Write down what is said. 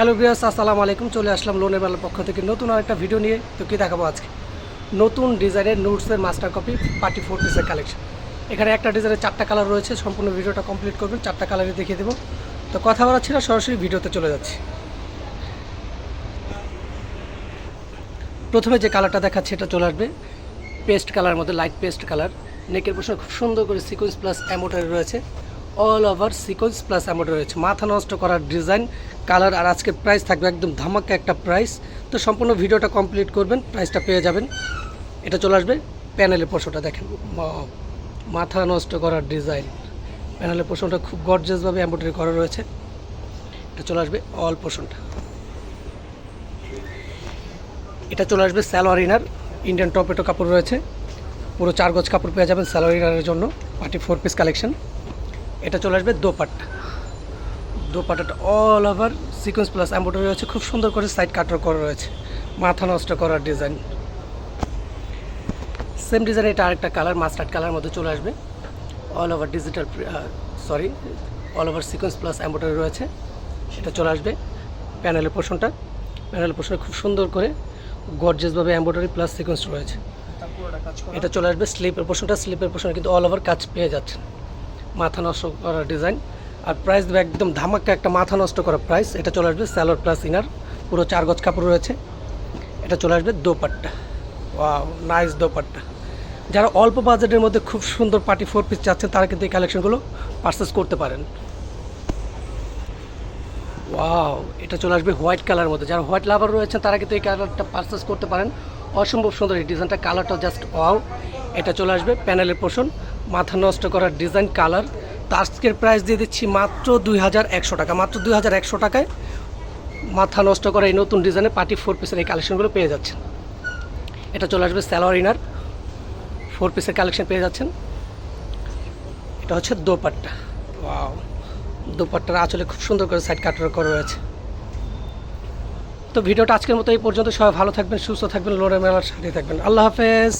Hello বিয়াস আসসালামু আলাইকুম। চলে আসলাম লোনের মেলার পক্ষ থেকে নতুন আরেকটা ভিডিও নিয়ে। তো কী দেখাবো আজকে? নতুন ডিজাইনের নোটসের মাস্টার কপি পার্টি ফোর পিসের কালেকশন এখানে একটা ডিজাইনের চারটা কালার রয়েছে। সম্পূর্ণ ভিডিওটা কমপ্লিট করবেন, চারটা কালারই দেখিয়ে দেবো। তো কথা বলা ছিল, সরাসরি ভিডিওতে চলে যাচ্ছি। প্রথমে যে কালারটা দেখাচ্ছে, এটা চলে আসবে। পেস্ট কালার মধ্যে লাইট পেস্ট কালার নেকের পোষণ খুব সুন্দর করে সিকোয়েন্স প্লাস অ্যামোটারি রয়েছে। All over sequence plus embroidery রয়েছে। মাথা নষ্ট করার ডিজাইন কালার আর আজকে প্রাইস থাকবে একদম ধামাকা একটা প্রাইস তো সম্পূর্ণ ভিডিওটা কমপ্লিট করবেন প্রাইসটা পেয়ে যাবেন। এটা চলে আসবে প্যানেলের পোষণটা, দেখেন মাথা নষ্ট করার ডিজাইন প্যানেলের পোষণটা খুব গর্জাসভাবে অ্যাম্বোটারি করা রয়েছে। এটা চলে আসবে অল পোষণটা। এটা চলে আসবে স্যালোয়ার ইনার ইন্ডিয়ান টপেটো কাপড় রয়েছে। পুরো চার গজ কাপড় পেয়ে যাবেন স্যালোয়ার ইনারের জন্য পার্টি ফোর পিস কালেকশন এটা চলে আসবে দোপাট্টা। দোপাট্টাটা all over sequence plus embroidery রয়েছে। খুব সুন্দর করে সাইড কাটার করা রয়েছে। মাথা নষ্ট করার ডিজাইন সেম ডিজাইন এটা আরেকটা কালার মাস্টার্ড কালার মধ্যে চলে আসবে। All over digital sorry all over sequence plus embroidery রয়েছে। সেটা চলে আসবে প্যানেলের পোর্শনটা প্যানেলের পোর্শনে খুব সুন্দর করে গর্জেসভাবে এম্ব্রয়ডারি প্লাস সিকোয়েন্স রয়েছে। এটা চলে আসবে স্লিপের পোর্শনটা স্লিপের পোর্শনে কিন্তু অল ওভার কাজ পেয়ে যাচ্ছেন মাথা নষ্ট করার ডিজাইন আর প্রাইস দেবে একদম ধামাক্কা একটা মাথা নষ্ট করা প্রাইস এটা চলে আসবে স্যালোর প্লাস ইনার পুরো চার গজ কাপড় রয়েছে। এটা চলে আসবে দোপাট্টা। Wow nice dupatta. যারা অল্প বাজেটের মধ্যে খুব সুন্দর পার্টি ফোর পিস চাচ্ছেন, তারা কিন্তু এই কালেকশনগুলো পারচেস করতে পারেন। ওয়াও এটা চলে আসবে হোয়াইট কালার মধ্যে। যারা হোয়াইট লাভার রয়েছেন, তারা কিন্তু এই কালারটা পারচেস করতে পারেন। অসম্ভব সুন্দর এই ডিজাইনটা কালারটা জাস্ট ওয়াও এটা চলে আসবে প্যানেলের পোষণ মাথা নষ্ট করার ডিজাইন কালার তো আজকের প্রাইস দিয়ে দিচ্ছি মাত্র দুই হাজার একশো টাকা। মাত্র দুই হাজার একশো টাকায় মাথা নষ্ট করা এই নতুন ডিজাইনের পার্টি ফোর পিসের এই কালেকশনগুলো পেয়ে যাচ্ছেন। এটা চলে আসবে স্যালোয়ার ইনার ফোর পিসের কালেকশন পেয়ে যাচ্ছেন। এটা হচ্ছে দোপাট্টা। ওয়াও দোপাট্টার আঁচলে খুব সুন্দর করে সাইড কাটার করা রয়েছে। তো ভিডিওটা আজকের মতো এই পর্যন্ত। সবাই ভালো থাকবেন, সুস্থ থাকবেন লোনের মেলার সাথে থাকবেন। আল্লাহ হাফেজ!